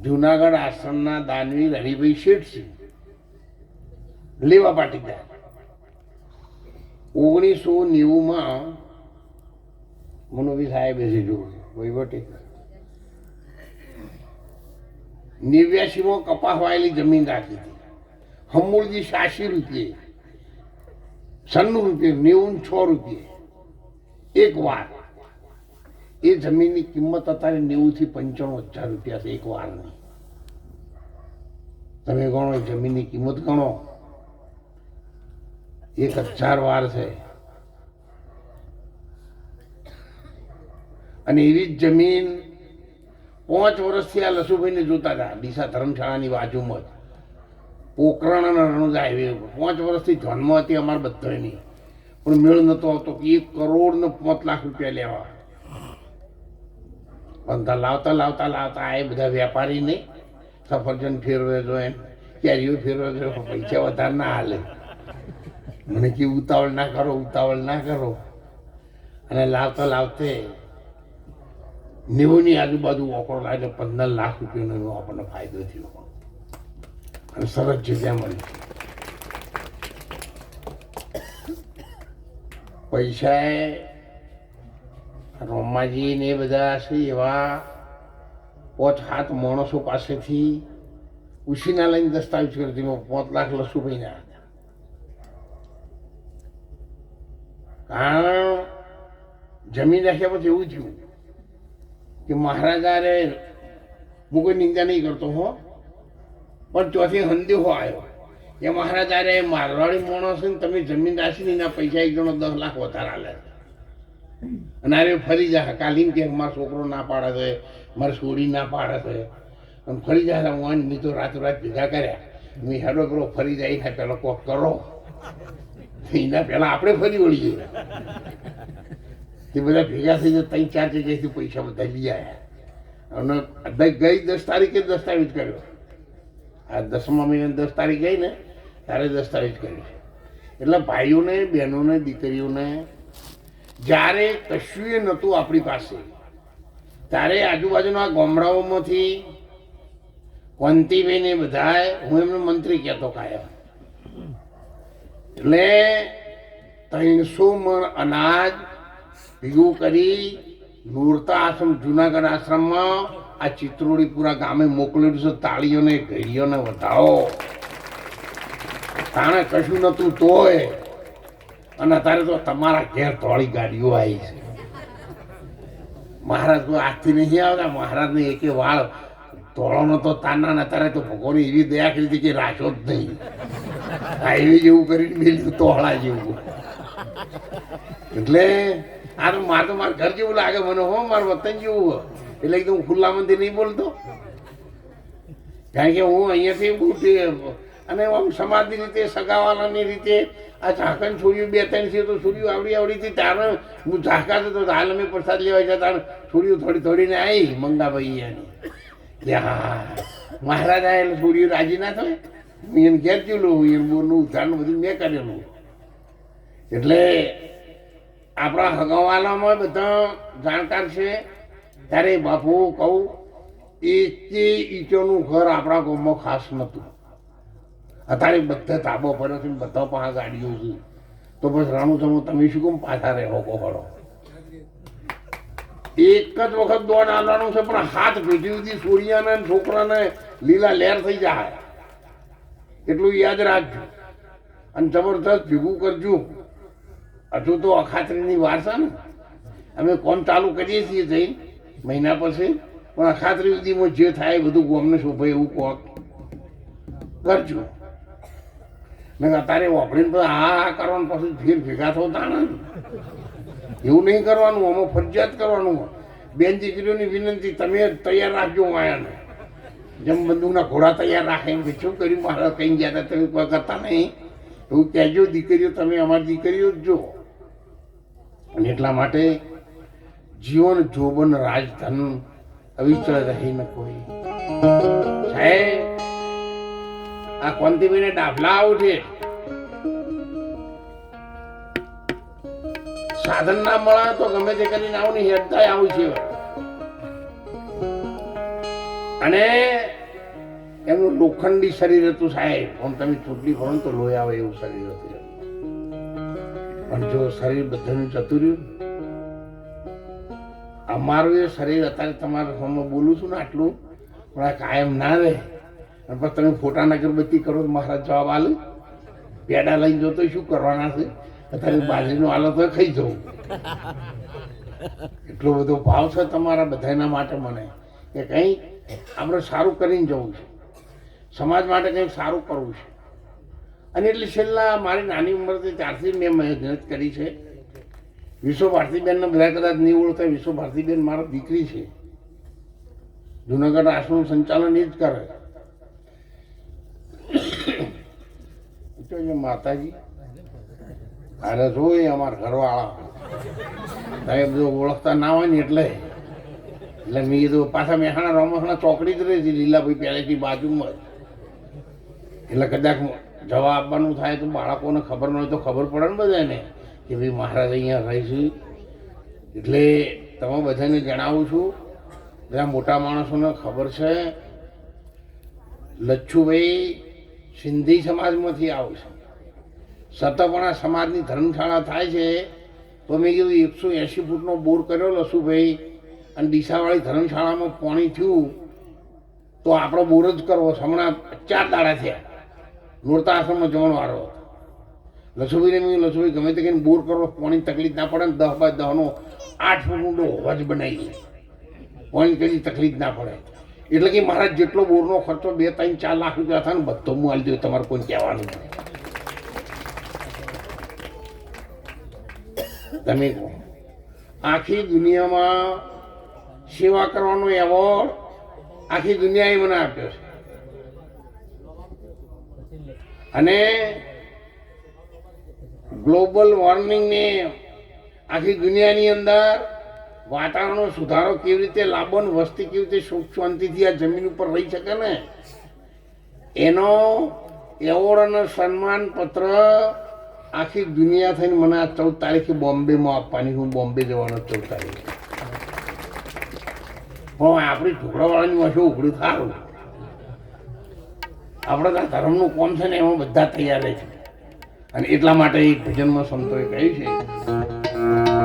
જુનાગઢ આશ્રમના દાનવી હરિભાઈ શેઠ લેવા પાટીદાર ઓગણીસો નેવુંમાં મનોભી સાહેબે છે જો વહીવટી નેવ્યાસીમાં કપાસ વાયેલી જમીન રાખી હતી. હમૂળજી સાસી રૂપિયે, સન્નું રૂપિયે નેવું છ રૂપિયે, એક વાર. એ જમીનની કિંમત અત્યારે નેવું થી પંચાણું હજાર રૂપિયા છે એક વારની. તમે ગણો જમીનની કિંમત ગણો. એક હજાર વાર છે. અને એવી જ જમીન પાંચ વર્ષથી આ લસુભાઈને જોતા હતા, ડીસા ધર્મશાળાની બાજુમાં જ. પોકરણ અને રણુજા હાઈવે ઉપર. પાંચ વર્ષથી ધ્યાનમાં હતી અમારે બધાની. પણ મેળ નતો આવતો કે એક કરોડ ને પાંચ લાખ રૂપિયા લેવા. પણ લાવતા લાવતા લાવતા એ બધા નહીં સફરજન ફેરવે જો એમ. કેરીઓ ફેરવે જો પૈસા વધારે ના હાલે. મને કે ઉતાવળ ના કરો, ઉતાવળ ના કરો. અને લાવતા લાવતે નેવુંની આજુબાજુ ઓકળો લાગે, પંદર લાખ રૂપિયાનો આપણને ફાયદો થયો. અને સરસ જગ્યા મળી. પૈસા રોમાજી ને બધા છે એવા પોચ હાથ માણસો પાસેથી ઉછીના લઈને દસ્તાવેજ કરી હતી પાંચ લાખ લસુભાઈના હતા. કારણ જમીન રાખ્યા પછી એવું થયું કે મહારાજાને હું કોઈ નિંદા નહીં કરતો હો, પણ ચોથી હંદેહો આવ્યો. એ મહારાજાને મારવાડી માણસ તમે જમીન રાખીને એના પૈસા એક જણો દસ લાખ વધારે આલે અને અરે ફરી જા, કાલીન કે મારો છોકરો ના પાડે છે, મારી છોડી ના પાડે છે. અને ફરી જાય હું મેં તો રાતોરાત ભેગા કર્યા. મેં હેડો પેલો ફરી જાય ને પેલો કોક કરો. એના પહેલાં આપણે ફરી વળીએ. તે બધા ભેગા થઈ જાય ત્રણ, ચાર જગ્યાએથી પૈસા બધા લઈ આવ્યા અને ગઈ દસ તારીખે દસ્તાવેજ કર્યો. આ દસમા મહિના દસ તારીખ ગઈ ને, ત્યારે દસ્તાવેજ કર્યો. એટલે ભાઈઓને, બહેનોને, દીકરીઓને જ્યારે કશું નહોતું આપણી પાસે. ત્યારે આજુબાજુના ગામડાઓમાંથી કોંતીબેન એ બધાએ હું એમને મંત્રી કહેતો કાયમ. એટલે ત્રણસો મણ અનાજ ભેગું કરી નૂરતા આશ્રમ જુનાગઢ આશ્રમમાં આ ચિત્રોડીપુરા ગામે મોકલેલું છે, તાળીઓને, ઘડીઓને વધાવો તાણે કશું નતું તોય અને અત્યારે તો તમારા ઘેર ધોળી ગાડીઓ આવી છે. મહારાજ કોઈ આજથી નહીં આવતા? મહારાજને એકે વાળ ધોળો તો તાના અત્યારે તો ભગવાને એવી દયા કરી હતી કે રાખ્યો જ નહીં. હાઈવે જેવું કરીને મેલ્યું તોળા જેવું. એટલે આ મારે તો મારું ઘર જેવું લાગે મને, હો, મારું વતન જેવું એટલે એકદમ ખુલ્લા મનથી નહીં બોલતો? કારણ કે હું અહીંયાથી અને આમ સમાજની રીતે, સગાવાલાની રીતે, આ ઝાકણ છોડ્યું, બે ત્રણ છે તો છોડ્યું, આવડી આવડી હતી, તારે હું ઝાકા તો હાલ અમે પ્રસાદ લેવા જતા તારે છોડ્યું, થોડી થોડીને આવી મંગાભાઈ એની. હા, મહારાજ આ એટલે છોડ્યું, રાજી ના થાય હું એને ઘેર ચૂલું એમ બોરનું ઉદ્ધારણ બધું મેં કરેલું એટલે આપણા હગાવાલામાં બધા જાણકાર છે. ત્યારે બાપુ કહું એકે ઈચોનું ઘર આપણા ગામમાં ખાસ નહોતું. અત્યારે બધા તાબો પડ્યો છે બધા પાંચ ગાડીઓ છે. તો બસ રામુ તમે તમે શું કેમ પાછા રહો કોહડો એક જ વખત દોડ આલવાનું છે, પણ હાથ પેઢી સુધી સૂર્યાને છોકરાને લીલા લહેર થઈ જાય. એટલું યાદ રાખજો. અને જબરદસ્ત ભેગું કરજો. હજુ તો અખાત્રીની વાર છે ને. અમે કોમ ચાલુ કરીએ છીએ જઈ, મહિના પછી. પણ અખાત્રી સુધીમાં જે થાય બધું ગોમને શોભાય એવું કોક. કરજો. ને અત્યારે વાપરીને તો આ આ કરવાનું પછી ફીર ભેગા થતા ને. એવું નહીં કરવાનું, આમાં ફરજિયાત કરવાનું. બેન દીકરીઓની વિનંતી, તમે તૈયાર રાખજો આયાને જેમ બંદૂકના ઘોડા તૈયાર રાખે એમ શું કર્યું? મારા કઈ ગયા હતા તમે કોઈ કરતા નહીં. એવું કહેજો દીકરીઓ, તમે અમારી દીકરીઓ જ જો અને એટલા માટે જીવન જોબન રાજધન અવિચળ રહી ન કોઈ. સાહેબ આ કોંતીબીને ડાભલા આવું છે. સાધન ના મળે તો ગમે તે કરીને આવું ને હેડતા આવું છે. અને એમનું લોખંડી શરીર હતું સાહેબ. આમ તમે ચૂંટણી ને તો લોહી આવે એવું શરીર હતું. પણ જો શરીર બધાનું જતું રહ્યું અમારું એ શરીર અત્યારે તમારા સામે બોલું છું ને આટલું, પણ કાયમ ના રહે. અને પછી તમે ફોટા અગરબત્તી કરો તો મારા જવાબ આલે. પેડા લઈને જો તો શું કરવાના છે? અત્યારે બાજરીનું આલો તો ખાઈ જવું. એટલો બધો ભાવ છે તમારા બધાના માટે મને. કે કંઈ આપણે સારું કરીને જવું છે. સમાજ માટે કંઈક સારું કરવું છે. અને એટલે છેલ્લા મારી નાની ઉંમરથી ત્યારથી મેં મહેનત કરી છે. વિશ્વ ભારતીબેનને બધા કદાચ નહીં ઓળખતા વિશ્વ ભારતીબેન મારા દીકરી છે. જુનાગઢ આશ્રમ સંચાલન એ જ કરે. તો માતાજી અરે જોઈ અમારા ઘરવાળા. સાહેબ જો ઓળખતા ના હોય ને એટલે. એટલે મેં કીધું, પાછા મહેસાણા રમસણા ચોકડી જ રહી હતી લીલાભાઈ પહેલેથી બાજુમાં એટલે કદાચ જવાબ આપવાનું થાય તો બાળકોને ખબર ન હોય તો ખબર પડે ને બધાને કે ભાઈ મહારાજ અહીંયા રહીશું એટલે તમે બધાને જણાવું છું, બધા મોટા માણસોને ખબર છે. લચ્છુભાઈ સિંધી સમાજમાંથી આવે છે. સતપણા સમાજની ધર્મશાળા થાય છે. તો મેં કીધું એકસો એંશી ફૂટનો બોર કર્યો લસુભાઈ અને ડીસાવાળી ધર્મશાળામાં પાણી થયું. તો આપણો બોર જ કરવો. હમણાં ચાર દાડા થયા. નોરતા આશ્રમમાં જવાનો વારો લસુભાઈને મેં લસુભાઈ, ગમે તે કહીને બોર કરો. પાણી તકલીફ ના પડે ને દહ બાય દહનો આઠ ફૂટ ઊંડો હોવા બનાવી પાણી કદી તકલીફ ના પડે. એટલે કે મારા જેટલો બોરનો ખર્ચો બે, ત્રણ, ચાર લાખ રૂપિયા થાય બધો હું આલી દઉં, તમારે કોઈ કહેવાનું. તમે કહો આખી દુનિયામાં સેવા કરવાનો એવોર્ડ આખી દુનિયાએ મને આપ્યો છે અને ગ્લોબલ વોર્મિંગને આખી દુનિયાની અંદર વાતાવરણનો સુધારો કેવી રીતે લાંબો વસ્તી કેવી રીતે સુખ શાંતિથી આ જમીન ઉપર રહી શકે ને? એનો એવોર્ડ અને સન્માન પત્ર આખી દુનિયા થઈને મને આ ચૌદ તારીખે બોમ્બેમાં આપવાની, હું બોમ્બે જવાનો ચૌદ તારીખે. પણ આપણી ઢોકળાવાળાની વાંચો ઉઘડું સારું આપણે આ ધર્મનું કોમ છે ને, એમાં બધા તૈયાર રહે છે. અને એટલા માટે એક ભજનમાં સંતોએ કહ્યું છે